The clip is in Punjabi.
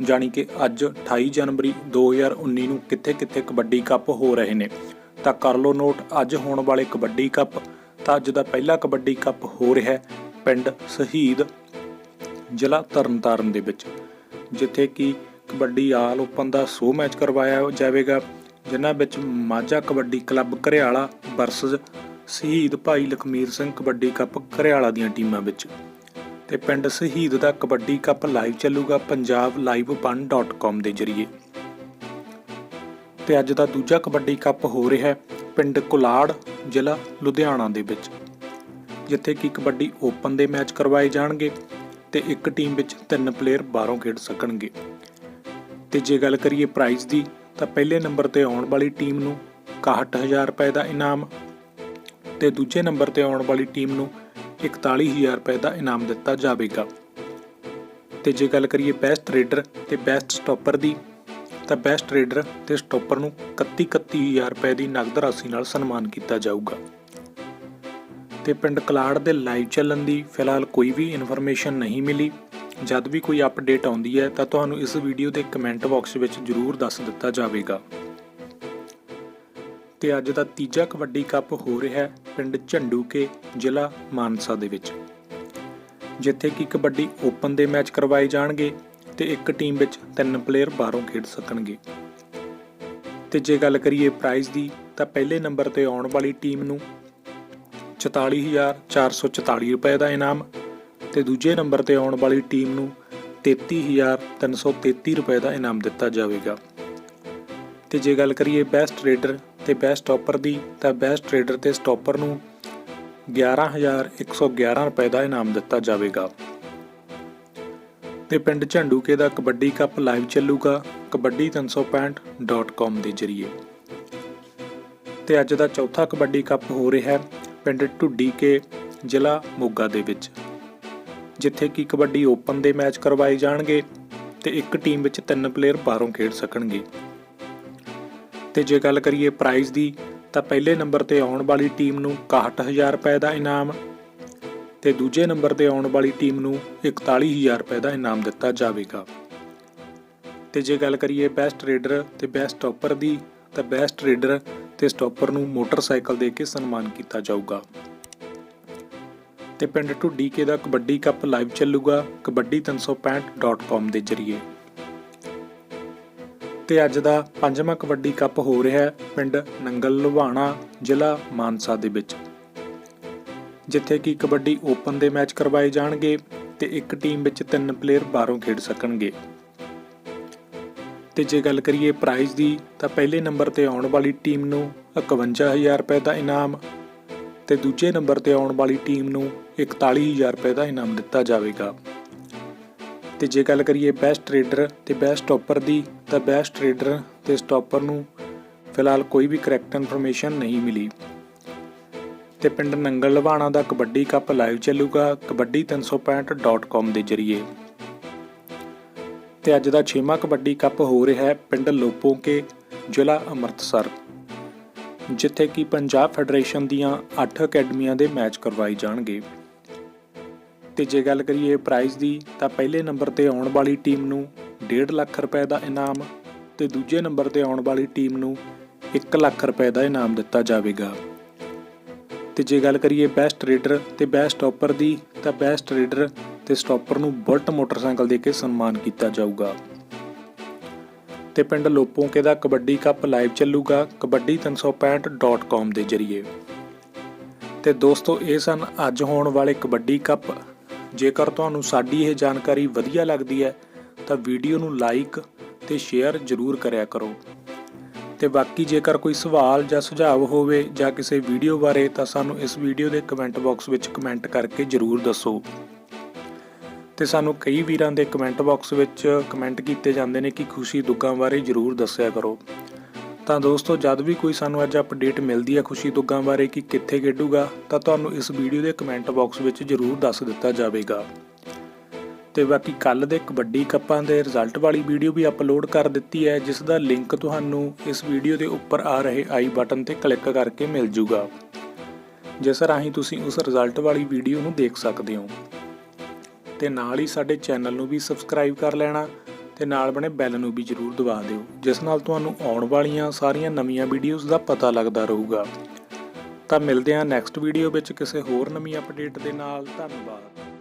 ਜਾਣੀ ਕਿ ਅੱਜ 28 ਜਨਵਰੀ 2019 ਨੂੰ ਕਿੱਥੇ-ਕਿੱਥੇ ਕਬੱਡੀ ਕੱਪ ਹੋ ਰਹੇ ਨੇ। ਤਾਂ ਕਰ ਲਓ ਨੋਟ, ਅੱਜ ਹੋਣ ਵਾਲੇ ਕਬੱਡੀ ਕੱਪ। ਤਾਂ ਅੱਜ ਦਾ ਪਹਿਲਾ ਕਬੱਡੀ ਕੱਪ ਹੋ ਰਿਹਾ ਹੈ ਪਿੰਡ ਸ਼ਹੀਦ ਜ਼ਿਲ੍ਹਾ ਤਰਨਤਾਰਨ ਦੇ ਵਿੱਚ, ਜਿੱਥੇ ਕਿ ਕਬੱਡੀ ਆਲ ਓਪਨ ਦਾ ਸੋ ਮੈਚ ਕਰਵਾਇਆ ਜਾਵੇਗਾ, ਜਿਨ੍ਹਾਂ ਵਿੱਚ ਮਾਝਾ ਕਬੱਡੀ ਕਲੱਬ ਘਰਿਆਲਾ ਵਰਸਸ ਸ਼ਹੀਦ ਭਾਈ ਲਖਮੀਰ ਸਿੰਘ ਕਬੱਡੀ ਕੱਪ ਘਰਿਆਲਾ ਦੀਆਂ ਟੀਮਾਂ ਵਿੱਚ ਤੇ ਪਿੰਡ ਸ਼ਹੀਦ ਦਾ ਕਬੱਡੀ ਕੱਪ ਲਾਈਵ ਚੱਲੂਗਾ ਪੰਜਾਬ ਲਾਈਵ ਦੇ ਜ਼ਰੀਏ। ਤੇ ਅੱਜ ਦਾ ਦੂਜਾ ਕਬੱਡੀ ਕੱਪ ਹੋ ਰਿਹਾ ਹੈ ਪਿੰਡ ਕੁਲਾੜ, ਜ਼ਿਲ੍ਹਾ ਲੁਧਿਆਣਾ ਦੇ ਵਿੱਚ, ਜਿੱਥੇ ਕਿ ਕਬੱਡੀ ਓਪਨ ਦੇ ਮੈਚ ਕਰਵਾਏ ਜਾਣਗੇ ਤੇ ਇੱਕ ਟੀਮ ਵਿੱਚ ਤਿੰਨ ਪਲੇਅਰ ਬਾਹਰੋਂ ਖੇਡ ਸਕਣਗੇ। ਤੇ ਜੇ ਗੱਲ ਕਰੀਏ ਪ੍ਰਾਈਜ਼ ਦੀ, ਤਾਂ ਪਹਿਲੇ ਨੰਬਰ ਤੇ ਆਉਣ ਵਾਲੀ ਟੀਮ ਨੂੰ 61000 ਰੁਪਏ ਦਾ ਇਨਾਮ ਤੇ ਦੂਜੇ ਨੰਬਰ ਤੇ ਆਉਣ ਵਾਲੀ ਟੀਮ ਨੂੰ 41000 ਰੁਪਏ ਦਾ ਇਨਾਮ ਦਿੱਤਾ ਜਾਵੇਗਾ। ਤੇ ਜੇ ਗੱਲ ਕਰੀਏ ਬੈਸਟ ਰੇਡਰ ਤੇ ਬੈਸਟ ਸਟਾਪਰ ਦੀ, ਤਾਂ ਬੈਸਟ ਰੇਡਰ ਤੇ ਸਟਾਪਰ ਨੂੰ 31 31000 ਰੁਪਏ ਦੀ ਨਗਦ ਰਾਸ਼ੀ ਨਾਲ ਸਨਮਾਨ ਕੀਤਾ ਜਾਊਗਾ। ਤੇ ਪਿੰਡ ਕਲਾੜ ਦੇ ਲਾਈਵ ਚੱਲਣ ਦੀ ਫਿਲਹਾਲ ਕੋਈ ਵੀ ਇਨਫੋਰਮੇਸ਼ਨ ਨਹੀਂ ਮਿਲੀ। ਜਦ ਵੀ ਕੋਈ ਅਪਡੇਟ ਆਉਂਦੀ ਹੈ, ਤਾਂ ਤੁਹਾਨੂੰ ਇਸ ਵੀਡੀਓ ਦੇ ਕਮੈਂਟ ਬਾਕਸ ਵਿੱਚ ਜਰੂਰ ਦੱਸ ਦਿੱਤਾ ਜਾਵੇਗਾ। ਤੇ ਅੱਜ ਦਾ ਤੀਜਾ ਕਬੱਡੀ ਕੱਪ ਹੋ ਰਿਹਾ ਹੈ ਪਿੰਡ ਝੰਡੂਕੇ ਜ਼ਿਲ੍ਹਾ ਮਾਨਸਾ ਦੇ ਵਿੱਚ। ਜਿੱਥੇ ਕਿ ਕਬੱਡੀ ਓਪਨ ਦੇ ਮੈਚ ਕਰਵਾਏ ਜਾਣਗੇ ਤੇ ਇੱਕ ਟੀਮ ਵਿੱਚ ਤਿੰਨ ਪਲੇਅਰ ਬਾਹਰੋਂ ਖੇਡ ਸਕਣਗੇ। ਤੇ ਜੇ ਗੱਲ ਕਰੀਏ ਪ੍ਰਾਈਜ਼ ਦੀ, ਤਾਂ ਪਹਿਲੇ ਨੰਬਰ ਤੇ ਆਉਣ ਵਾਲੀ ਟੀਮ ਨੂੰ 44444 ਰੁਪਏ ਦਾ ਇਨਾਮ ਤੇ ਦੂਜੇ ਨੰਬਰ ਤੇ ਆਉਣ ਵਾਲੀ ਟੀਮ ਨੂੰ 33333 ਰੁਪਏ ਦਾ ਇਨਾਮ ਦਿੱਤਾ ਜਾਵੇਗਾ। ਤੇ ਜੇ ਗੱਲ ਕਰੀਏ ਬੈਸਟ ਰੇਡਰ ਤੇ ਬੈਸਟ ਸਟਾਪਰ ਦੀ ਤਾਂ ਬੈਸਟ ਰੇਡਰ ਤੇ ਸਟਾਪਰ ਨੂੰ 11111 ਰੁਪਏ ਦਾ ਇਨਾਮ ਦਿੱਤਾ ਜਾਵੇਗਾ। ਤੇ ਪਿੰਡ ਝੰਡੂਕੇ ਦਾ ਕਬੱਡੀ ਕੱਪ ਲਾਈਵ ਚੱਲੂਗਾ kabaddi365.com ਦੇ ਜ਼ਰੀਏ। ਤੇ ਅੱਜ ਦਾ ਚੌਥਾ ਕਬੱਡੀ ਕੱਪ ਹੋ ਰਿਹਾ ਹੈ ਪਿੰਡ ਢੁੱਡੀ ਕੇ ਜ਼ਿਲ੍ਹਾ ਮੋਗਾ ਦੇ ਵਿੱਚ, ਜਿੱਥੇ ਕਿ ਕਬੱਡੀ ਓਪਨ ਦੇ ਮੈਚ ਕਰਵਾਏ ਜਾਣਗੇ ਤੇ ਇੱਕ ਟੀਮ ਵਿੱਚ ਤਿੰਨ ਪਲੇਅਰ ਬਾਹਰੋਂ ਖੇਡ ਸਕਣਗੇ। ਤੇ ਜੇ ਗੱਲ ਕਰੀਏ ਪ੍ਰਾਈਜ਼ ਦੀ, ਤਾਂ ਪਹਿਲੇ ਨੰਬਰ ਤੇ ਆਉਣ ਵਾਲੀ ਟੀਮ ਨੂੰ 61000 ਰੁਪਏ ਦਾ ਇਨਾਮ ਤੇ ਦੂਜੇ ਨੰਬਰ ਤੇ ਆਉਣ ਵਾਲੀ ਟੀਮ ਨੂੰ 41000 ਰੁਪਏ ਦਾ ਇਨਾਮ ਦਿੱਤਾ ਜਾਵੇਗਾ। ਤੇ ਜੇ ਗੱਲ ਕਰੀਏ ਬੈਸਟ ਰੇਡਰ ਤੇ ਬੈਸਟ ਸਟਾਪਰ ਦੀ, ਤਾਂ ਬੈਸਟ ਰੇਡਰ ਤੇ ਸਟਾਪਰ ਨੂੰ ਮੋਟਰਸਾਈਕਲ ਦੇ ਕੇ ਸਨਮਾਨ ਕੀਤਾ ਜਾਊਗਾ। ਤੇ ਪਿੰਡ ਢੁੱਡੀਕੇ ਦਾ ਕਬੱਡੀ ਕੱਪ ਲਾਈਵ ਚੱਲੂਗਾ kabaddi365.com ਦੇ ਜ਼ਰੀਏ। ਤੇ ਅੱਜ ਦਾ ਪੰਜਵਾਂ ਕਬੱਡੀ ਕੱਪ ਹੋ ਰਿਹਾ ਹੈ ਪਿੰਡ ਨੰਗਲ ਲੁਹਾਣਾ, ਜ਼ਿਲ੍ਹਾ ਮਾਨਸਾ ਦੇ ਵਿੱਚ। ਜਿੱਥੇ ਕਿ ਕਬੱਡੀ ਓਪਨ ਦੇ ਮੈਚ ਕਰਵਾਏ ਜਾਣਗੇ ਤੇ ਇੱਕ ਟੀਮ ਵਿੱਚ ਤਿੰਨ ਪਲੇਅਰ ਬਾਹਰੋਂ ਖੇਡ ਸਕਣਗੇ। ਤੇ ਜੇ ਗੱਲ ਕਰੀਏ ਪ੍ਰਾਈਜ਼ ਦੀ, ਤਾਂ ਪਹਿਲੇ ਨੰਬਰ ਤੇ ਆਉਣ ਵਾਲੀ ਟੀਮ ਨੂੰ 51000 ਰੁਪਏ ਦਾ ਇਨਾਮ ਤੇ ਦੂਜੇ ਨੰਬਰ ਤੇ ਆਉਣ ਵਾਲੀ ਟੀਮ ਨੂੰ 41000 ਰੁਪਏ ਦਾ ਇਨਾਮ ਦਿੱਤਾ ਜਾਵੇਗਾ। ਤੇ ਜੇ ਗੱਲ ਕਰੀਏ ਬੈਸਟ ਰੇਡਰ ਤੇ ਬੈਸਟ ਸਟਾਪਰ ਦੀ, ਤਾਂ ਬੈਸਟ ਰੇਡਰ ਤੇ ਸਟਾਪਰ ਨੂੰ ਫਿਲਹਾਲ ਕੋਈ ਵੀ ਕਰੈਕਟ ਇਨਫੋਰਮੇਸ਼ਨ ਨਹੀਂ ਮਿਲੀ। ਤੇ ਪਿੰਡ ਨੰਗਲ ਲਵਾਣਾ ਦਾ ਕਬੱਡੀ ਕੱਪ ਲਾਈਵ ਚੱਲੂਗਾ kabaddi365.com ਦੇ ਜ਼ਰੀਏ। ਤੇ ਅੱਜ ਦਾ 6ਵਾਂ ਕਬੱਡੀ ਕੱਪ ਹੋ ਰਿਹਾ ਹੈ ਪਿੰਡ ਲੋਪੋਕੇ ਜ਼ਿਲ੍ਹਾ ਅੰਮ੍ਰਿਤਸਰ, ਜਿੱਥੇ ਕਿ ਪੰਜਾਬ ਫੈਡਰੇਸ਼ਨ ਦੀਆਂ 8 ਅਕੈਡਮੀਆਂ ਦੇ ਮੈਚ ਕਰਵਾਏ ਜਾਣਗੇ। ਤੇ ਜੇ ਗੱਲ ਕਰੀਏ ਪ੍ਰਾਈਜ਼ ਦੀ, ਤਾਂ ਪਹਿਲੇ ਨੰਬਰ ਤੇ ਆਉਣ ਵਾਲੀ ਟੀਮ ਨੂੰ 1.5 ਲੱਖ ਰੁਪਏ ਦਾ ਇਨਾਮ ਤੇ ਦੂਜੇ ਨੰਬਰ ਤੇ ਆਉਣ ਵਾਲੀ ਟੀਮ ਨੂੰ 1 ਲੱਖ ਰੁਪਏ ਦਾ ਇਨਾਮ ਦਿੱਤਾ ਜਾਵੇਗਾ। ਤੇ ਜੇ ਗੱਲ ਕਰੀਏ ਬੈਸਟ ਰੇਡਰ ਤੇ ਬੈਸਟ ਸਟਾਪਰ ਦੀ, ਤਾਂ ਬੈਸਟ ਰੇਡਰ ਤੇ ਸਟਾਪਰ ਨੂੰ ਬੁਲਟ ਮੋਟਰਸਾਈਕਲ ਦੇ ਕੇ ਸਨਮਾਨ ਕੀਤਾ ਜਾਊਗਾ। ਤੇ ਪਿੰਡ ਲੋਪੋਂਕੇ ਦਾ ਕਬੱਡੀ ਕੱਪ ਲਾਈਵ ਚੱਲੂਗਾ kabaddi365.com ਦੇ ਜ਼ਰੀਏ। ਤੇ ਦੋਸਤੋ, ਇਹ ਸਨ ਅੱਜ ਹੋਣ ਵਾਲੇ ਕਬੱਡੀ ਕੱਪ। ਜੇਕਰ ਤੁਹਾਨੂੰ ਸਾਡੀ ਇਹ ਜਾਣਕਾਰੀ ਵਧੀਆ ਲੱਗਦੀ ਹੈ, ਤਾਂ ਵੀਡੀਓ ਨੂੰ ਲਾਈਕ ਤੇ ਸ਼ੇਅਰ ਜ਼ਰੂਰ ਕਰਿਆ ਕਰੋ। ਤੇ ਬਾਕੀ ਜੇਕਰ ਕੋਈ ਸਵਾਲ ਜਾਂ ਸੁਝਾਅ ਹੋਵੇ ਜਾਂ ਕਿਸੇ ਵੀਡੀਓ ਬਾਰੇ, ਤਾਂ ਸਾਨੂੰ ਇਸ ਵੀਡੀਓ ਦੇ ਕਮੈਂਟ ਬਾਕਸ ਵਿੱਚ ਕਮੈਂਟ ਕਰਕੇ ਜ਼ਰੂਰ ਦੱਸੋ। ਤੇ ਸਾਨੂੰ ਕਈ ਵੀਰਾਂ ਦੇ ਕਮੈਂਟ ਬਾਕਸ ਵਿੱਚ ਕਮੈਂਟ ਕੀਤੇ ਜਾਂਦੇ ਨੇ ਕਿ ਖੁਸ਼ੀ ਦੁੱਖਾਂ ਬਾਰੇ ਜ਼ਰੂਰ ਦੱਸਿਆ ਕਰੋ। ਤਾਂ ਦੋਸਤੋ, ਜਦ ਵੀ ਕੋਈ ਸਾਨੂੰ ਅੱਜ ਅਪਡੇਟ ਮਿਲਦੀ ਹੈ ਖੁਸ਼ੀ ਦੁੱਗਾਂ ਬਾਰੇ ਕਿ ਕਿੱਥੇ ਖੇਡੂਗਾ, ਤਾਂ ਤੁਹਾਨੂੰ ਇਸ ਵੀਡੀਓ ਦੇ ਕਮੈਂਟ ਬਾਕਸ ਵਿੱਚ ਜ਼ਰੂਰ ਦੱਸ ਦਿੱਤਾ ਜਾਵੇਗਾ। ਤੇ ਬਾਕੀ ਕੱਲ ਦੇ ਕਬੱਡੀ ਕੱਪਾਂ ਦੇ ਰਿਜ਼ਲਟ ਵਾਲੀ ਵੀਡੀਓ ਵੀ ਅਪਲੋਡ ਕਰ ਦਿੱਤੀ ਹੈ, ਜਿਸ ਦਾ ਲਿੰਕ ਤੁਹਾਨੂੰ ਇਸ ਵੀਡੀਓ ਦੇ ਉੱਪਰ ਆ ਰਹੇ ਆਈ ਬਟਨ ਤੇ ਕਲਿੱਕ ਕਰਕੇ ਮਿਲ ਜੂਗਾ। ਜਿਸ ਰਾਹੀਂ ਤੁਸੀਂ ਉਸ ਰਿਜ਼ਲਟ ਵਾਲੀ ਵੀਡੀਓ ਨੂੰ ਦੇਖ ਸਕਦੇ ਹੋ। ਤੇ ਨਾਲ ਹੀ ਸਾਡੇ ਚੈਨਲ ਨੂੰ ਵੀ ਸਬਸਕ੍ਰਾਈਬ ਕਰ ਲੈਣਾ ਤੇ ਨਾਲ ਬਣੇ ਬੈਲ ਨੂੰ ਵੀ ਜਰੂਰ ਦਬਾ ਦਿਓ, ਜਿਸ ਨਾਲ ਤੁਹਾਨੂੰ ਆਉਣ ਵਾਲੀਆਂ ਸਾਰੀਆਂ ਨਵੀਆਂ ਵੀਡੀਓਜ਼ ਦਾ ਪਤਾ ਲੱਗਦਾ ਰਹੂਗਾ। ਤਾਂ ਮਿਲਦੇ ਹਾਂ ਨੈਕਸਟ ਵੀਡੀਓ ਵਿੱਚ ਕਿਸੇ ਹੋਰ ਨਵੀਂ ਅਪਡੇਟ ਦੇ ਨਾਲ। ਧੰਨਵਾਦ।